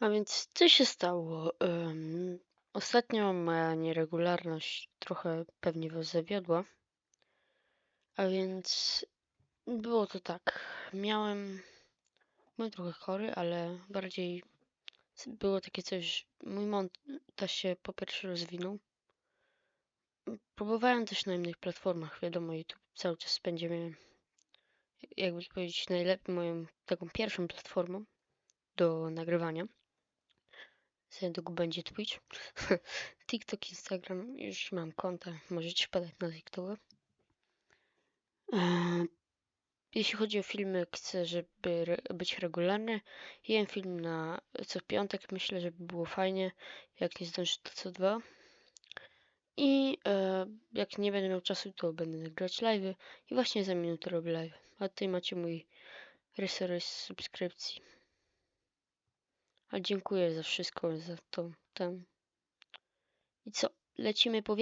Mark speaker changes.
Speaker 1: A więc co się stało? Em, ostatnio moja nieregularność trochę pewnie was zawiodła. A więc było to tak. Miałem. Byłem trochę chory, ale bardziej było takie coś. Mój montaż się po pierwsze rozwinął. Próbowałem też na innych platformach, wiadomo, YouTube cały czas będzie mnie, jakby to powiedzieć, najlepiej moją taką pierwszą platformą do nagrywania. Niedługo będzie Twitch. TikTok, Instagram, już mam konta, możecie wpadać na TikToka. Eee, Jeśli chodzi o filmy, chcę, żeby być regularny. Jeden film na co piątek, myślę, żeby było fajnie. Jak nie zdążę, to co dwa. I e, jak nie będę miał czasu, to będę nagrywać live'y. I właśnie za minutę robię live. A tutaj macie mój rysorys subskrypcji. A dziękuję za wszystko, za to, ten. I co? Lecimy po